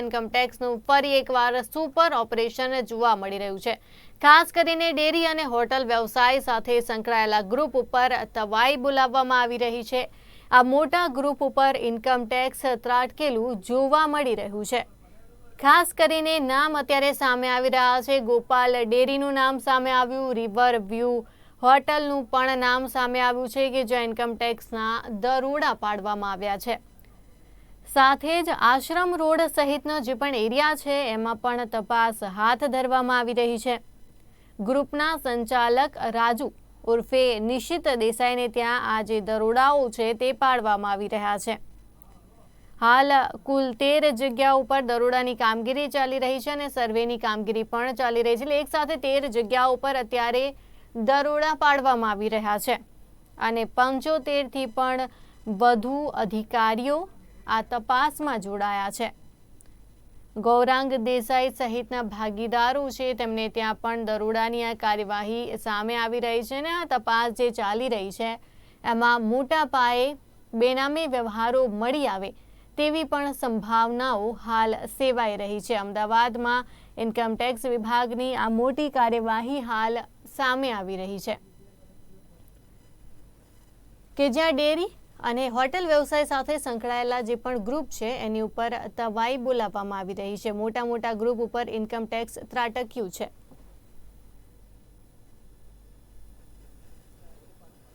વિભાગમાં ઇન્કમટેક્સનું ફરી એકવાર સુપર ઓપરેશન જોવા મળી રહ્યું છે. ખાસ કરીને ડેરી અને હોટલ વ્યવસાય સાથે સંકળાયેલા ગ્રુપ ઉપર તવાઈ બોલાવવામાં આવી રહી છે. આ મોટા ગ્રુપ ઉપર ઇન્કમટેક્સ ત્રાટકેલું જોવા મળી રહ્યું છે. ખાસ કરીને નામ અત્યારે સામે આવી રહ્યા છે. ગોપાલ ડેરીનું નામ સામે આવ્યું રિવર વ્યૂ હોટલનું પણ નામ સામે આવ્યું છે કે જ્યાં ઇન્કમટેક્સના દરોડા પાડવામાં આવ્યા છે. સાથે જ આશ્રમ રોડ સહિતનો જે પણ એરિયા છે, એમાં પણ તપાસ હાથ ધરવામાં આવી રહી છે. ગ્રુપના સંચાલક રાજુ ઉર્ફે નિશિત દેસાઈને ત્યાં આ જે દરોડાઓ છે, તે પાડવામાં આવી રહ્યા છે. હાલ કુલ તેર જગ્યા ઉપર દરોડાની કામગીરી ચાલી રહી છે અને સર્વેની કામગીરી પણ ચાલી રહી છે. એટલે એક સાથે તેર જગ્યા ઉપર અત્યારે દરોડા પાડવામાં આવી રહ્યા છે. અને પંચોતેરથી પણ વધુ અધિકારીઓ આ તપાસમાં જોડાયા છે. ગૌરાંગ દેસાઈ સહિતના ભાગીદારો છે, તેમને ત્યાં પણ દરોડાની આ કાર્યવાહી સામે આવી રહી છે અને આ તપાસ જે ચાલી રહી છે, એમાં મોટા પાયે બેનામી વ્યવહારો મળી આવે તેવી પણ સંભાવનાઓ હાલ સેવાઈ રહી છે. અમદાવાદમાં ઇન્કમટેક્સ વિભાગની આ મોટી કાર્યવાહી હાલ સામે આવી રહી છે. કે જ્યાં ડેરી અને હોટેલ વ્યવસાય સાથે સંકળાયેલા જે પણ ગ્રુપ છે, એની ઉપર તવાઈ બોલાવવામાં આવી રહી છે. મોટા મોટા ગ્રુપ ઉપર ઇન્કમટેક્સ ત્રાટક્યું છે.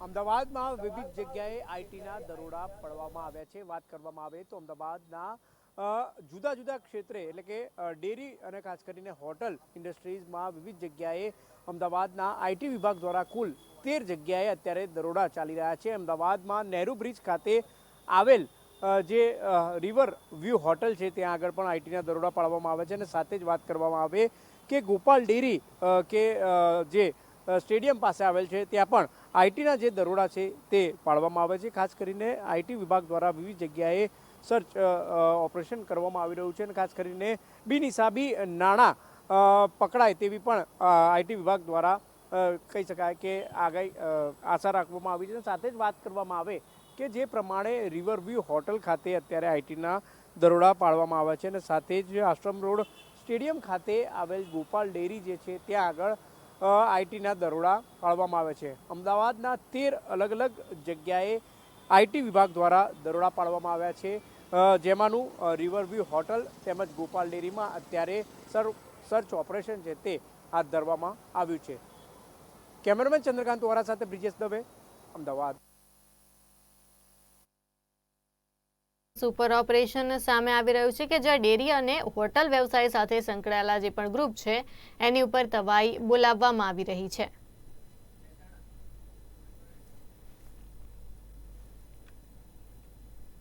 અમદાવાદમાં વિવિધ જગ્યાએ આઈટીના દરોડા પડવામાં આવ્યા છે. વાત કરવામાં આવે તો અમદાવાદના જુદા જુદા ક્ષેત્રે એટલે કે ડેરી અને ખાસ કરીને હોટલ ઇન્ડસ્ટ્રીઝમાં વિવિધ જગ્યાએ અમદાવાદના આઈટી વિભાગ દ્વારા કુલ તેર જગ્યાએ અત્યારે દરોડા ચાલી રહ્યા છે. અમદાવાદમાં નહેરુ બ્રિજ ખાતે આવેલ જે રિવર વ્યૂ હોટલ છે, ત્યાં આગળ પણ આઈટીના દરોડા પાડવામાં આવે છે અને સાથે જ વાત કરવામાં આવે કે ગોપાલ ડેરી કે જે સ્ટેડિયમ પાસે આવેલ છે. ત્યાં પણ આઈટીના જે દરોડા છે તે પાડવામાં આવે છે. ખાસ કરીને આઈટી વિભાગ દ્વારા વિવિધ જગ્યાએ સર્ચ ઓપરેશન કરવામાં આવી રહ્યું છે અને ખાસ કરીને બિનહિસાબી નાણાં પકડાય તેવી પણ આઈટી વિભાગ દ્વારા કહી શકાય કે આગાહી આશા રાખવામાં આવી છે. સાથે જ વાત કરવામાં આવે કે જે પ્રમાણે રિવરવ્યૂ હોટલ ખાતે અત્યારે આઈટીના દરોડા પાડવામાં આવ્યા છે. અને સાથે જ આશ્રમ રોડ સ્ટેડિયમ ખાતે આવેલ ગોપાલ ડેરી જે છે, ત્યાં આગળ આઈટીના દરોડા પાડવામાં આવે છે. અમદાવાદના તેર અલગ અલગ જગ્યાએ આઈટી વિભાગ દ્વારા દરોડા પાડવામાં આવ્યા છે. જેમાંનું રિવરવ્યૂ હોટલ તેમજ ગોપાલ ડેરીમાં અત્યારે સર, સર્ચ ઓપરેશન છે તે હાથ ધરવામાં આવ્યું છે. કેમેરામેન ચંદ્રકાંત વોરા સાથે બ્રિજેશ દવે, અમદાવાદ. સુપર ઓપરેશન સામે આવી રહ્યું છે કે જ્યાં ડેરી અને હોટલ વ્યવસાય સાથે સંકળાયેલા જે પણ ગ્રુપ છે, એની ઉપર તવાઈ બોલાવવામાં આવી રહી છે.